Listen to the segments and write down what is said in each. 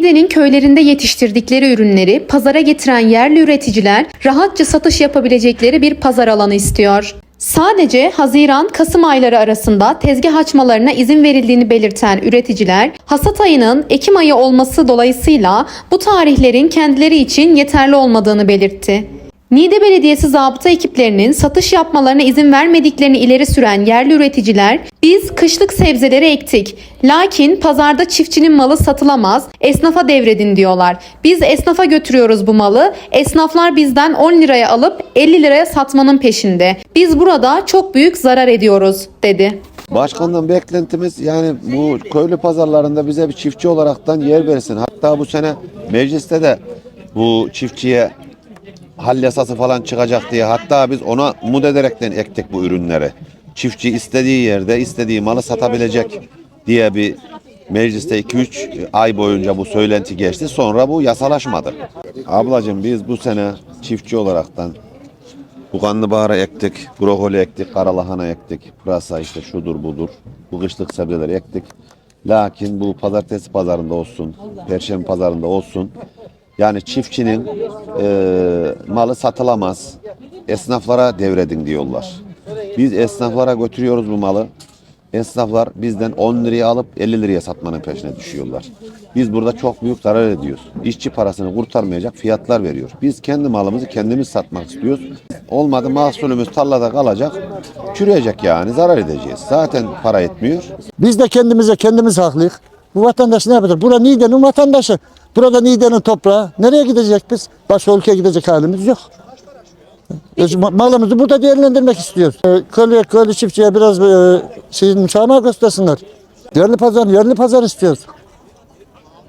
Niğde'nin köylerinde yetiştirdikleri ürünleri pazara getiren yerli üreticiler rahatça satış yapabilecekleri bir pazar alanı istiyor. Sadece Haziran-Kasım ayları arasında tezgah açmalarına izin verildiğini belirten üreticiler, hasat ayının Ekim ayı olması dolayısıyla bu tarihlerin kendileri için yeterli olmadığını belirtti. Niğde Belediyesi zabıta ekiplerinin satış yapmalarına izin vermediklerini ileri süren yerli üreticiler, biz kışlık sebzeleri ektik. Lakin pazarda çiftçinin malı satılamaz, esnafa devredin diyorlar. Biz esnafa götürüyoruz bu malı. Esnaflar bizden 10 liraya alıp 50 liraya satmanın peşinde. Biz burada çok büyük zarar ediyoruz, dedi. Başkandan beklentimiz yani bu köylü pazarlarında bize bir çiftçi olaraktan yer versin. Hatta bu sene mecliste de bu çiftçiye hal yasası falan çıkacak diye hatta biz ona umut ederekten ektik bu ürünleri. Çiftçi istediği yerde istediği malı satabilecek diye bir mecliste 2-3 ay boyunca bu söylenti geçti. Sonra bu yasalaşmadı. Ablacığım biz bu sene çiftçi olaraktan bu karnabahara ektik, brokoli ektik, karalahana ektik, pırasa işte şudur budur. Bu kışlık sebzeleri ektik. Lakin bu pazartesi pazarında olsun, perşembe pazarında olsun. Yani çiftçinin eee, malı satılamaz. Esnaflara devredin diyorlar. Biz esnaflara götürüyoruz bu malı. Esnaflar bizden 10 liraya alıp 50 liraya satmanın peşine düşüyorlar. Biz burada çok büyük zarar ediyoruz. İşçi parasını kurtarmayacak fiyatlar veriyor. Biz kendi malımızı kendimiz satmak istiyoruz. Olmadı mahsulümüz tarlada kalacak, çürüyecek yani zarar edeceğiz. Zaten para etmiyor. Biz de kendimize kendimiz haklıyız. Bu vatandaş ne yapacak? Bura Niğde'nin vatandaşı. Burada Niğde'nin toprağı. Nereye gidecek biz? Başka ülkeye gidecek halimiz yok. Biz ma- malımızı burada değerlendirmek istiyoruz. Ee, Köylüye, köylü çiftçiye biraz e, şeyin müsamaha göstersinler. Yerli pazar, yerli pazar istiyoruz.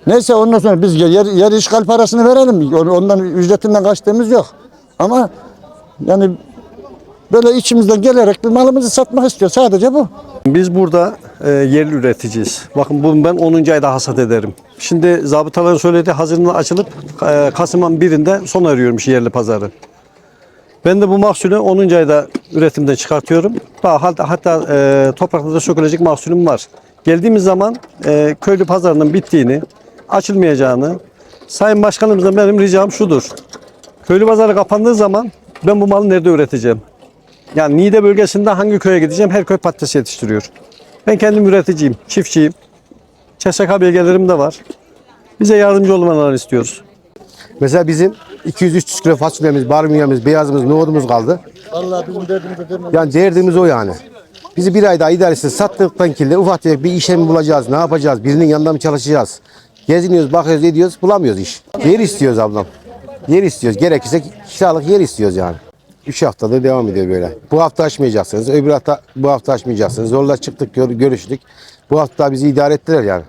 Neyse ondan sonra biz yer, yer işgal parasını verelim. Ondan ücretinden kaçtığımız yok. Ama yani böyle içimizden gelerek bir malımızı satmak istiyor. Sadece bu. Biz burada e, yerli üreticiyiz. Bakın bunu ben 10. ayda hasat ederim. Şimdi zabıtaların söylediği Haziran'da açılıp e, Kasım'ın birinde sona eriyormuş yerli pazarı. Ben de bu mahsulü 10. ayda üretimden çıkartıyorum. Daha Hatta, hatta e, toprakta da sökülecek mahsulüm var. Geldiğimiz zaman e, köylü pazarının bittiğini, açılmayacağını, Sayın Başkanımızdan benim ricam şudur. Köylü pazarı kapandığı zaman ben bu malı nerede üreteceğim? Yani Niğde bölgesinde hangi köye gideceğim? Her köy patates yetiştiriyor. Ben kendim üreticiyim, çiftçiyim. CSK belgelerim de var. Bize yardımcı olmalarını istiyoruz. Mesela bizim 200-300 kilo fasulyemiz, barbunyamız, beyazımız, nohudumuz kaldı. Vallahi bizim derdimiz Yani derdimiz o yani. Bizi bir ay daha idaresiz sattıktan kille ufak tefek bir işe mi bulacağız, ne yapacağız, birinin yanında mı çalışacağız? Geziniyoruz, bakıyoruz, ediyoruz, bulamıyoruz iş. Yer istiyoruz ablam. Yer istiyoruz. Gerekirse kiralık yer istiyoruz yani. Üç haftada devam ediyor böyle. Bu hafta açmayacaksınız, öbür hafta bu hafta açmayacaksınız. Zorla çıktık, gör- görüştük. Bu hafta bizi idare ettiler yani.